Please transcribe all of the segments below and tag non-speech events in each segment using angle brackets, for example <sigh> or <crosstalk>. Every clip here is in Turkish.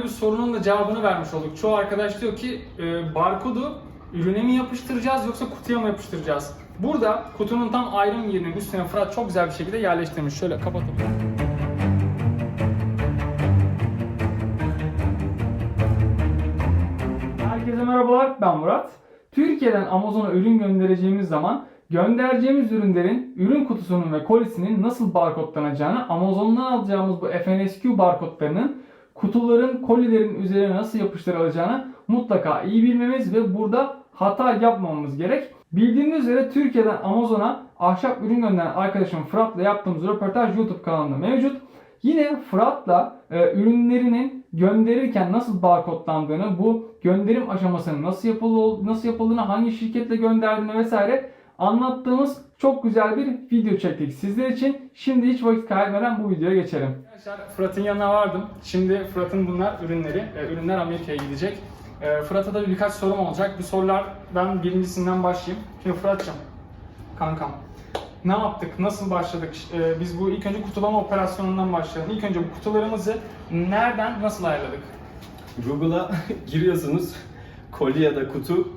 önemli bir sorunun da cevabını vermiş olduk. Çoğu arkadaş diyor ki e, barkodu ürüne mi yapıştıracağız yoksa kutuya mı yapıştıracağız? Burada kutunun tam ayrım yerinin üstüne Fırat çok güzel bir şekilde yerleştirmiş. Şöyle kapatalım. Herkese merhabalar, ben Murat. Türkiye'den Amazon'a ürün göndereceğimiz zaman göndereceğimiz ürünlerin ürün kutusunun ve kolisinin nasıl barkodlanacağını, Amazon'dan alacağımız bu FNSQ barkodlarının kutuların, kolilerin üzerine nasıl yapıştırılacağını mutlaka iyi bilmemiz ve burada hata yapmamamız gerek. Bildiğiniz üzere Türkiye'den Amazon'a ahşap ürün gönderen arkadaşım Fırat'la yaptığımız röportaj YouTube kanalında mevcut. Yine Fırat'la e, ürünlerinin gönderirken nasıl barkodlandığını, bu gönderim aşamasının nasıl yapılı nasıl yapıldığını, hangi şirketle gönderdiğini vesaire anlattığımız çok güzel bir video çektik sizler için. Şimdi hiç vakit kaybetmeden bu videoya geçelim. Arkadaşlar Fırat'ın yanına vardım. Şimdi Fırat'ın bunlar ürünleri. E, ürünler Amerika'ya gidecek. E, Fırat'a da birkaç sorum olacak. Bu sorular ben birincisinden başlayayım. Şimdi Fırat'cığım, kankam. Ne yaptık? Nasıl başladık? Ee, biz bu ilk önce kutulama operasyonundan başlayalım. İlk önce bu kutularımızı nereden nasıl ayarladık? Google'a <laughs> giriyorsunuz. Koli ya da kutu.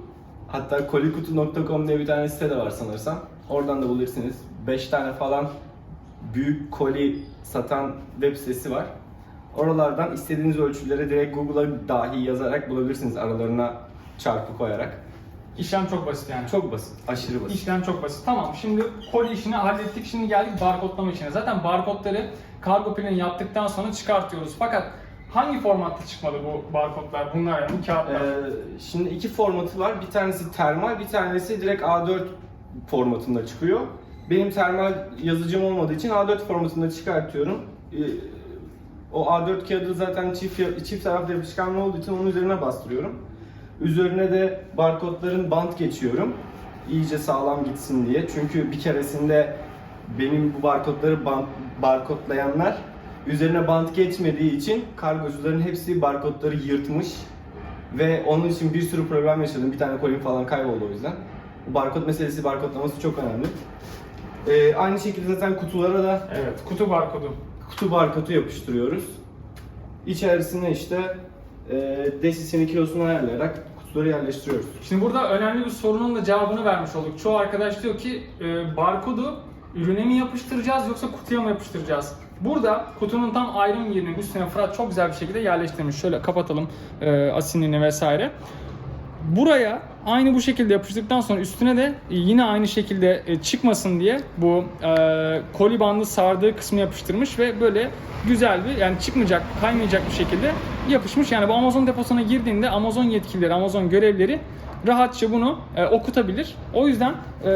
Hatta kolikutu.com diye bir tane site de var sanırsam. Oradan da bulursunuz. 5 tane falan büyük koli satan web sitesi var. Oralardan istediğiniz ölçülere direkt Google'a dahi yazarak bulabilirsiniz aralarına çarpı koyarak. İşlem çok basit yani. Çok basit, aşırı basit. İşlem çok basit. Tamam şimdi koli işini hallettik. Şimdi geldik barkodlama işine. Zaten barkodları kargo planı yaptıktan sonra çıkartıyoruz. Fakat hangi formatta çıkmalı bu barkodlar? Bunlar yani bu kağıtlar. Ee, şimdi iki formatı var. Bir tanesi termal, bir tanesi direkt A4 formatında çıkıyor. Benim termal yazıcım olmadığı için A4 formatında çıkartıyorum. Ee, o A4 kağıdı zaten çift çift taraflı yapışkanlı olduğu için onun üzerine bastırıyorum. Üzerine de barkodların bant geçiyorum. İyice sağlam gitsin diye. Çünkü bir keresinde benim bu barkodları bant, barkodlayanlar üzerine bant geçmediği için kargocuların hepsi barkodları yırtmış. Ve onun için bir sürü problem yaşadım. Bir tane kolim falan kayboldu o yüzden. Bu barkod meselesi, barkodlaması çok önemli. Ee, aynı şekilde zaten kutulara da evet, kutu barkodu. kutu barkodu yapıştırıyoruz. İçerisine işte e, desisini kilosunu ayarlayarak kutuları yerleştiriyoruz. Şimdi burada önemli bir sorunun da cevabını vermiş olduk. Çoğu arkadaş diyor ki e, barkodu ürüne mi yapıştıracağız yoksa kutuya mı yapıştıracağız? Burada kutunun tam ayrım yerinin üstüne Fırat çok güzel bir şekilde yerleştirmiş. Şöyle kapatalım e, asinini vesaire. Buraya aynı bu şekilde yapıştıktan sonra üstüne de yine aynı şekilde e, çıkmasın diye bu e, koli bandı sardığı kısmı yapıştırmış ve böyle güzel bir yani çıkmayacak, kaymayacak bir şekilde yapışmış. Yani bu Amazon deposuna girdiğinde Amazon yetkilileri, Amazon görevlileri rahatça bunu e, okutabilir. O yüzden e,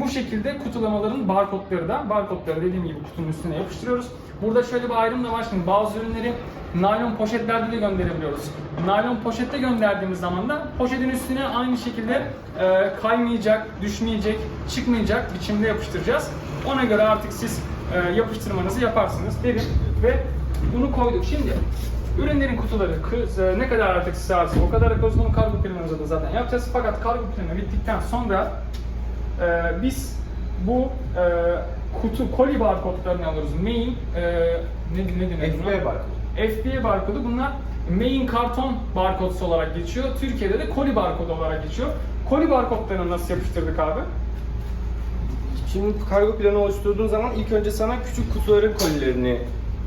bu şekilde kutulamaların barkodları da barkodları dediğim gibi kutunun üstüne yapıştırıyoruz. Burada şöyle bir ayrım da var şimdi bazı ürünleri naylon poşetlerde de gönderebiliyoruz. Naylon poşette gönderdiğimiz zaman da poşetin üstüne aynı şekilde e, kaymayacak, düşmeyecek, çıkmayacak biçimde yapıştıracağız. Ona göre artık siz e, yapıştırmanızı yaparsınız dedim ve bunu koyduk. Şimdi ürünlerin kutuları e, ne kadar artık sığarsa o kadar bunu kargo planımızda da zaten yapacağız. Fakat kargo planı bittikten sonra e, biz bu e, kutu koli barkodlarını alıyoruz. Main e, ne, ne denir? FBA barkodu. FBA barkodu bunlar main karton barkodu olarak geçiyor. Türkiye'de de koli barkodu olarak geçiyor. Koli barkodlarını nasıl yapıştırdık abi? Şimdi kargo planı oluşturduğun zaman ilk önce sana küçük kutuların kolilerini,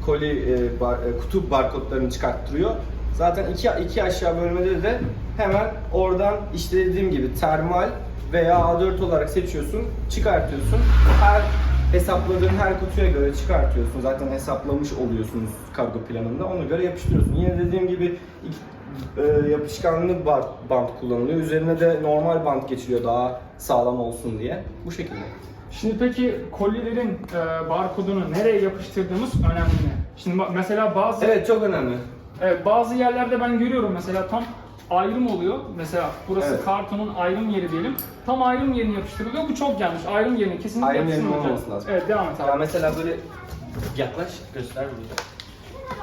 koli e, bar- e, kutu barkodlarını çıkarttırıyor. Zaten iki, iki aşağı bölmede de hemen oradan işte dediğim gibi termal veya A4 olarak seçiyorsun, çıkartıyorsun. Her hesapladığın her kutuya göre çıkartıyorsun. Zaten hesaplamış oluyorsunuz kargo planında. Ona göre yapıştırıyorsun. Yine dediğim gibi iki- e, yapışkanlı bant kullanılıyor. Üzerine de normal bant geçiliyor daha sağlam olsun diye. Bu şekilde. Şimdi peki kolilerin e, barkodunu nereye yapıştırdığımız önemli mi? Şimdi mesela bazı Evet çok önemli. Evet, bazı yerlerde ben görüyorum mesela tam ayrım oluyor. Mesela burası Evet. kartonun ayrım yeri diyelim. Tam ayrım yerine yapıştırılıyor. Bu çok yanlış. Ayrım yerine kesinlikle Ayrım yerinin yapıştırılacak. olmaması lazım. Evet, devam et Ya mesela böyle yaklaş göster burada.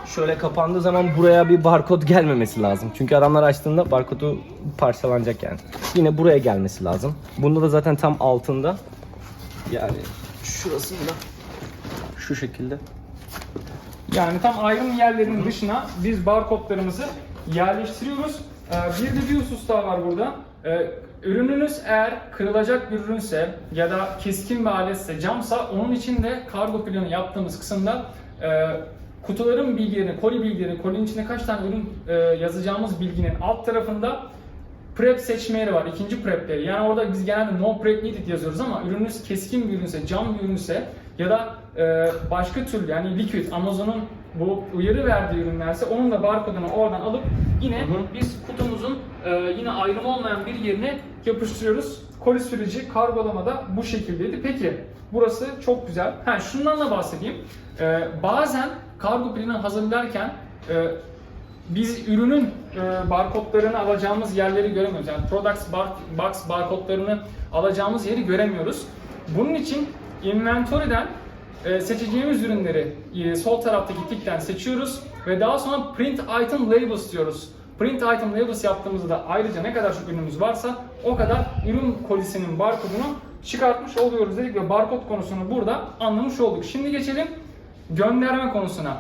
Şöyle kapandığı zaman buraya bir barkod gelmemesi lazım. Çünkü adamlar açtığında barkodu parçalanacak yani. Yine buraya gelmesi lazım. Bunda da zaten tam altında. Yani şurasında şu şekilde Yani tam ayrım yerlerinin dışına biz barkodlarımızı yerleştiriyoruz. Ee, bir de bir husus daha var burada. Ee, ürününüz eğer kırılacak bir ürünse ya da keskin bir aletse, camsa onun için de kargo planı yaptığımız kısımda e, kutuların bilgilerini, koli bilgilerini, kolinin içinde kaç tane ürün e, yazacağımız bilginin alt tarafında prep seçme yeri var. ikinci prepleri. Yani orada biz genelde no prep needed yazıyoruz ama ürününüz keskin bir ürünse, cam bir ürünse ya da e, başka türlü yani liquid, Amazon'un bu uyarı verdiği ürünlerse onun da barkodunu oradan alıp yine Hı hı. biz kutumuzun e, yine ayrım olmayan bir yerine yapıştırıyoruz. Koli süreci kargolamada bu şekildeydi. Peki burası çok güzel. Ha şundan da bahsedeyim. E, bazen kargo planı hazırlarken e, biz ürünün e, barkodlarını alacağımız yerleri göremiyoruz. Yani products bar, box barkodlarını alacağımız yeri göremiyoruz. Bunun için inventory'den e, seçeceğimiz ürünleri e, sol taraftaki tikten seçiyoruz ve daha sonra print item labels diyoruz. Print item labels yaptığımızda ayrıca ne kadar çok ürünümüz varsa o kadar ürün kolisinin barkodunu çıkartmış oluyoruz dedik ve barkod konusunu burada anlamış olduk. Şimdi geçelim gönderme konusuna.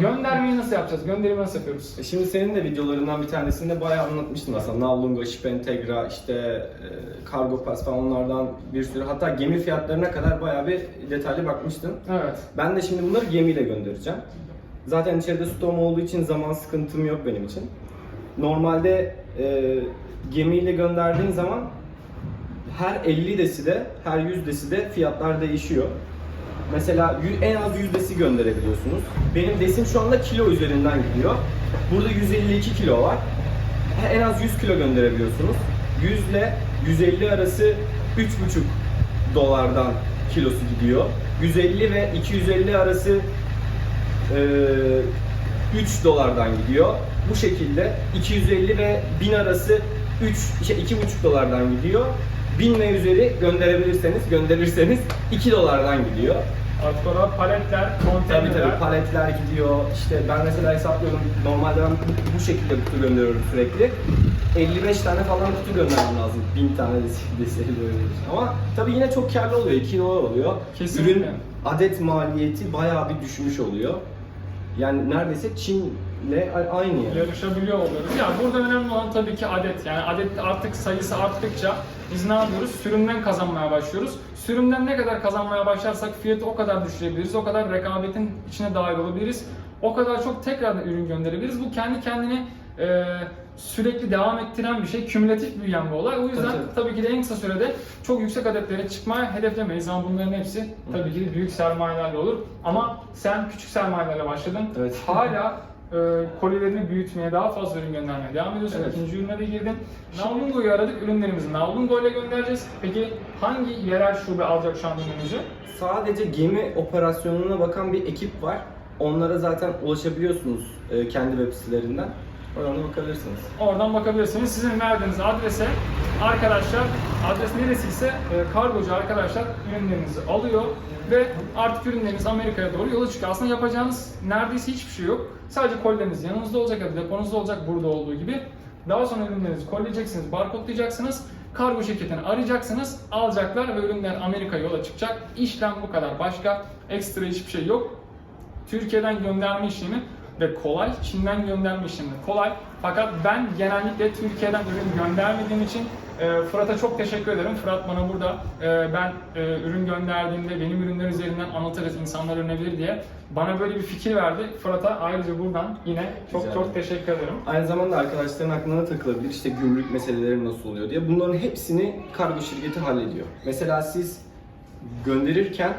Göndermeyi nasıl yapacağız? Gönderimi nasıl yapıyoruz? E Şimdi senin de videolarından bir tanesinde bayağı anlatmıştın aslında. Navlunga, Shipentegra, işte e, Cargo Pass falan onlardan bir sürü. Hatta gemi fiyatlarına kadar bayağı bir detaylı bakmıştın. Evet. Ben de şimdi bunları gemiyle göndereceğim. Zaten içeride stoğum olduğu için zaman sıkıntım yok benim için. Normalde e, gemiyle gönderdiğin zaman her 50 deside, her 100 deside fiyatlar değişiyor. Mesela en az 100 desi gönderebiliyorsunuz. Benim desim şu anda kilo üzerinden gidiyor. Burada 152 kilo var. En az 100 kilo gönderebiliyorsunuz. 100 ile 150 arası 3,5 dolardan kilosu gidiyor. 150 ve 250 arası e, 3 dolardan gidiyor. Bu şekilde 250 ve 1000 arası 3 şey 2,5 dolardan gidiyor. 1000 ve üzeri gönderebilirseniz gönderirseniz 2 dolardan gidiyor. Artık orada paletler, Tabii konteynerler. tabii paletler gidiyor. İşte ben mesela hesaplıyorum. Normalde ben bu, bu şekilde kutu gönderiyorum sürekli. 55 tane falan kutu göndermem lazım. 1000 tane de <laughs> deseli böyle. Ama tabii yine çok karlı oluyor. 2 dolar oluyor. Kesinlikle. Ürün adet maliyeti bayağı bir düşmüş oluyor. Yani neredeyse Çin'le aynı yani. yarışabiliyor oluyoruz. Ya burada önemli olan tabii ki adet. Yani adet artık sayısı arttıkça biz ne yapıyoruz? Sürümden kazanmaya başlıyoruz. Sürümden ne kadar kazanmaya başlarsak fiyatı o kadar düşürebiliriz. O kadar rekabetin içine dahil olabiliriz. O kadar çok tekrardan ürün gönderebiliriz. Bu kendi kendini e, sürekli devam ettiren bir şey. Kümülatif büyüyen bir olay. O yüzden Tabii, tabii. ki de en kısa sürede çok yüksek adetlere çıkmaya hedeflemeyiz ama bunların hepsi tabii ki de büyük sermayelerle olur. Ama sen küçük sermayelerle başladın. Evet. Hala <laughs> e, kolilerini büyütmeye, daha fazla ürün göndermeye devam ediyorsun. Evet. İkinci ürüne de girdin. Navlungo'yu aradık, ürünlerimizi Navlungo ile göndereceğiz. Peki hangi yerel şube alacak şu an ürünümüzü? Sadece gemi operasyonuna bakan bir ekip var. Onlara zaten ulaşabiliyorsunuz e, kendi web sitelerinden. Oradan bakabilirsiniz. Oradan bakabilirsiniz. Sizin verdiğiniz adrese arkadaşlar, adres neresiyse e, kargocu arkadaşlar ürünlerinizi alıyor ve artık ürünleriniz Amerika'ya doğru yola çıkıyor. Aslında yapacağınız neredeyse hiçbir şey yok. Sadece kolleriniz yanınızda olacak ya da deponuzda olacak burada olduğu gibi. Daha sonra ürünlerinizi kolleyeceksiniz, barkodlayacaksınız. Kargo şirketini arayacaksınız, alacaklar ve ürünler Amerika'ya yola çıkacak. İşlem bu kadar. Başka ekstra hiçbir şey yok. Türkiye'den gönderme işlemi de kolay, Çin'den gönderme işlemi kolay. Fakat ben genellikle Türkiye'den ürün göndermediğim için e, Fırat'a çok teşekkür ederim. Fırat bana burada e, ben e, ürün gönderdiğimde benim ürünler üzerinden anlatırız, insanlar öğrenebilir diye bana böyle bir fikir verdi. Fırat'a ayrıca buradan yine çok Rica çok teşekkür ederim. Aynı zamanda arkadaşların aklına takılabilir işte gümrük meseleleri nasıl oluyor diye. Bunların hepsini kargo şirketi hallediyor. Mesela siz gönderirken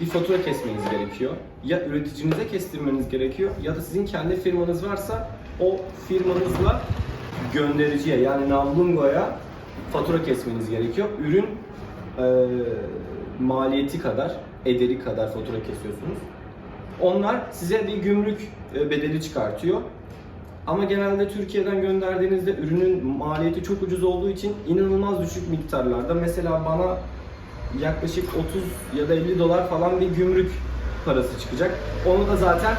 bir fatura kesmeniz gerekiyor. Ya üreticinize kestirmeniz gerekiyor ya da sizin kendi firmanız varsa o firmanızla göndericiye yani Navlungo'ya fatura kesmeniz gerekiyor. Ürün eee, maliyeti kadar, ederi kadar fatura kesiyorsunuz. Onlar size bir gümrük e, bedeli çıkartıyor. Ama genelde Türkiye'den gönderdiğinizde ürünün maliyeti çok ucuz olduğu için inanılmaz düşük miktarlarda. Mesela bana yaklaşık 30 ya da 50 dolar falan bir gümrük parası çıkacak. Onu da zaten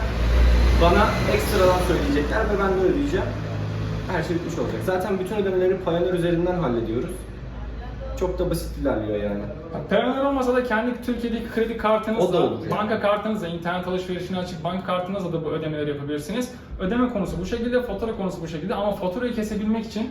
bana ekstradan söyleyecekler ve ben de ödeyeceğim. Her şey bitmiş olacak. Zaten bütün ödemeleri Payoneer üzerinden hallediyoruz. çok da basit ilerliyor yani. Payoneer olmasa da kendi Türkiye'deki kredi O da kartınızla, olur yani. banka kartınızla, internet alışverişini açıp banka kartınızla da bu ödemeleri yapabilirsiniz. Ödeme konusu bu şekilde, fatura konusu bu şekilde ama faturayı kesebilmek için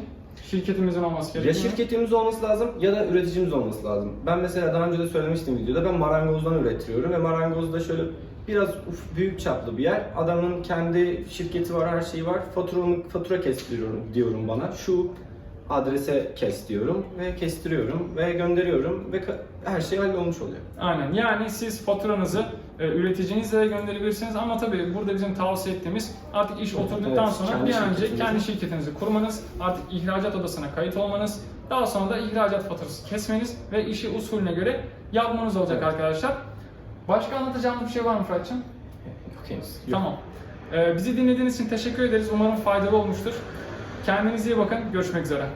şirketimizin olması Ya gerekiyor. şirketimiz olması lazım ya da üreticimiz olması lazım. Ben mesela daha önce de söylemiştim videoda ben marangozdan üretiyorum ve marangozda şöyle biraz uf, büyük çaplı bir yer. Adamın kendi şirketi var, her şeyi var. Faturamı, fatura kestiriyorum diyorum bana. Şu adrese kes diyorum ve kestiriyorum ve gönderiyorum ve her şey hallolmuş oluyor. Aynen yani siz faturanızı e, üreticinizle de gönderebilirsiniz ama tabii burada bizim tavsiye ettiğimiz artık iş oturduktan Evet, sonra bir an önce kendi şirketinizi kurmanız, artık ihracat odasına kayıt olmanız, daha sonra da ihracat faturası kesmeniz ve işi usulüne göre yapmanız olacak Evet. arkadaşlar. Başka anlatacağınız bir şey var mı Fırat'cığım? Yok henüz. Tamam. Ee, bizi dinlediğiniz için teşekkür ederiz. Umarım faydalı olmuştur. Kendinize iyi bakın. Görüşmek üzere.